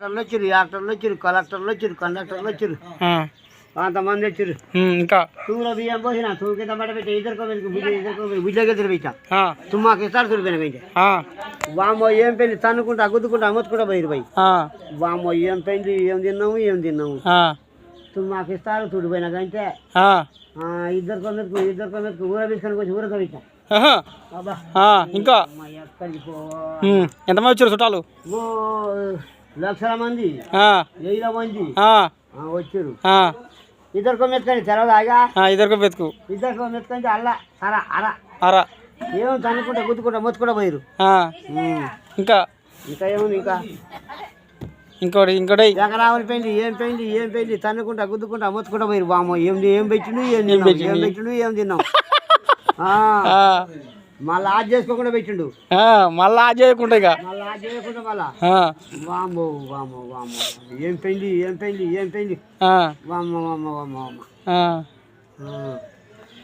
కలెక్టర్లు వచ్చారు యాక్టర్లు వచ్చారు కలెక్టర్లు వచ్చారు కండక్టర్లు వచ్చారు. అంతమంది వచ్చారు. ఇంకా? తూములో బియ్యం పోసిన తూము కింద పడ పెట్టి ఇద్దరు బుజ్జ ఇద్దరు పెట్టాం తుమ్మాకి ఇస్తారు చూడిపోయిన పెంచి వామో ఏం పెళ్ళి? తన్నుకుంటా గుద్దుకుంటా అమ్ముతుకుంటా పోయి. ఆ, వామో ఏం పెళ్ళి ఏం తిన్నాము ఏం తిన్నాము. తుమ్మాకి ఇస్తారు చూడిపోయినా కంటే ఆ, ఇద్దరు కొందరికి ఇద్దరు కొందరికి ఊర తీసుకొని వచ్చి ఊరక పెట్టాం ఇంకా? ఎంతమంది వచ్చారు చుట్టాలు? ఓ లక్షల మంది వేల మంది వచ్చారు. ఆ, ఇద్దరు కొమ్మెత్తుకొని తెలవదాగా ఆ, ఇద్దరికి వెతుకు ఇద్దరు కొమ్మెత్తుకొని అల్ల సర అర. అరా. ఏమో తనుకుంటా గుద్దుకుంటా మొత్తుకుంటా పోయిరు. ఇంకా? ఇంకా ఏముంది ఇంకా? ఇంకోటి ఇంకోటి. ఎకరావుల పెండి ఏం పెండి ఏం పెండి తన్నుకుంటా గుద్దుకుంటా మొత్తుకుంటా పోయిరు బామ్మ ఏం ఏం పెట్టిండు ఏం తిన్నాం? ఏం పెట్టిండు ఏం తిన్నాం? మళ్ళా ఆజ్ చేసుకోకుండా పెట్టిండు. మళ్ళా ఆ చేయకుండా ఇక. వామ్మో వామ్మో వామ్మో. ఏం పెండి ఏం ఏం.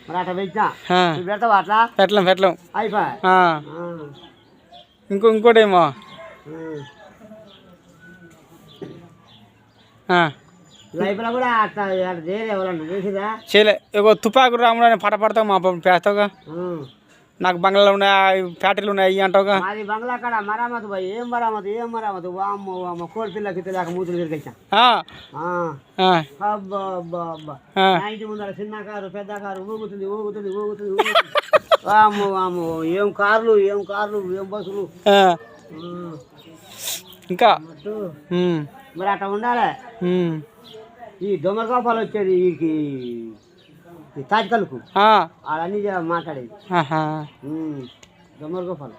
మరి అట్లా పెట్టినా? పెడతావా అట్లా? పెట్టలేం పెట్టలేం. అయిపోయి? ఇంకో ఇంకోటేమో. చేయలే. తుపాకు రాముడు అని పాట పడతావు మా పేస్తావుగా? నాకు బంగ్లాలు ఉన్నాయి? ఫ్యాక్టరీలు ఉన్నాయి? ఇవి అంటావుగా? మాది బంగ్లా కాడ మరామతు పోయి ఏం మరామతు ఏం మరామతు వామ్మ వామ్మ కోడి పిల్లకి తెలియక మూతులు తిరిగొచ్చాం ఇంటి ముందర చిన్న కారు పెద్ద కారు ఊగుతుంది ఊగుతుంది ఊగుతుంది వామ్మో వామ్మో ఏం కార్లు ఏం కార్లు ఏం బస్సులు? ఇంకా? మరి అట్లా ఉండాలి? ఈ దొమరకోపాలు వచ్చేది ఈ ఈ తాటికల్కు వాళ్ళన్నీ మాట్లాడేది. దొమరకోపాలు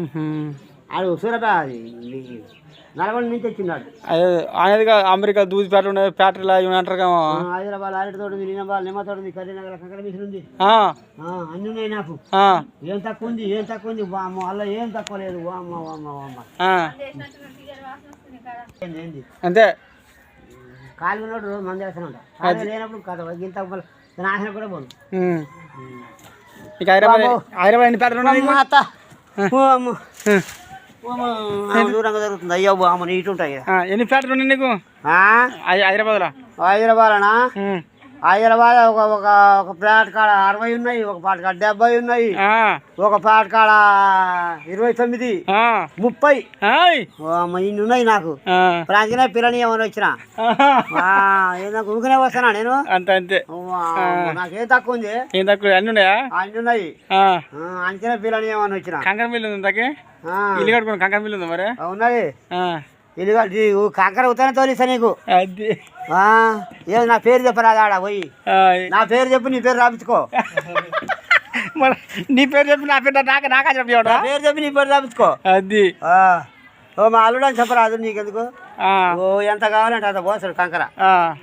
ఉహు. ఆడు సూరపేట నల్గొండ నుంచి వచ్చిన్నాడు అదే అమెరికా దూది ఫ్యాక్టరీ ఉన్నాయి ఫ్యాక్టరీలు అవి అంటారు కదా హైదరాబాద్ అరటి తోట ఉంది నిమ్మ తోట ఉంది కరీంనగర్ కంకర మిషన్ ఉంది. అన్నీ ఉన్నాయి నాకు. ఏం తక్కువ ఉంది ఏం తక్కువ ఉంది వామ్మ అలా ఏం తక్కువ లేదు వామ్మ వామ్మ వామ్మ. అంతే. కాలు ఉన్నప్పుడు రోజు మంది కాలు లేనప్పుడు కథ ఇంత నాశనం కూడా పోను. హైదరాబాద్ హైదరాబాద్ ఎన్ని అత్త. దూరంగా జరుగుతుంది. అయ్యో అమ్మ నీటు ఉంటాయి. ఎన్ని ఫ్యాక్టరీలు ఉన్నాయి నీకు? హైదరాబాద్లో? హైదరాబాద్నా ఉమ్. హైదరాబాద్ ఒక ఒక ఒక ప్లాట్ కాడ అరవై ఉన్నాయి ఒక ప్లాట్ కాడ డెబ్బై ఉన్నాయి ఒక ప్లాట్ కాడ ఇరవై తొమ్మిది ముప్పై. ఇన్ని ఉన్నాయి నాకు. ప్రాంతీయ పిల్లని ఏమైనా వచ్చిన. ఏదో ఉనుకునే వస్తానా నేను. అంతే అంతే. నాకేం తక్కువ ఉంది. ఏం తక్కువ అన్నీ ఉన్నాయా? అన్ని ఉన్నాయి. అంచనా పిల్లని ఏమైనా వచ్చిన? కంకర మిల్లు ఉంది ఇల్లు కట్టుకుని కంకర మిల్లు ఉంది మరి? ఉన్నది ఇల్లు కట్టి కంకర ఉత్తనే తోలిస్తా నీకు. అది. ఏది నా పేరు చెప్పరాదు ఆడ పోయి. నా పేరు చెప్పు నీ పేరు రాపించుకో. మరి నీ పేరు చెప్పి నా పేరు నాక నాకా చెప్పి నా పేరు చెప్పి నీ పేరు రాపించుకో. అది. ఆ, ఓ మా అల్లుడు అని చెప్పరాదు నీకెందుకు? ఓ ఎంత కావాలంటే అంత పోస్తాడు కంకర. ఆ.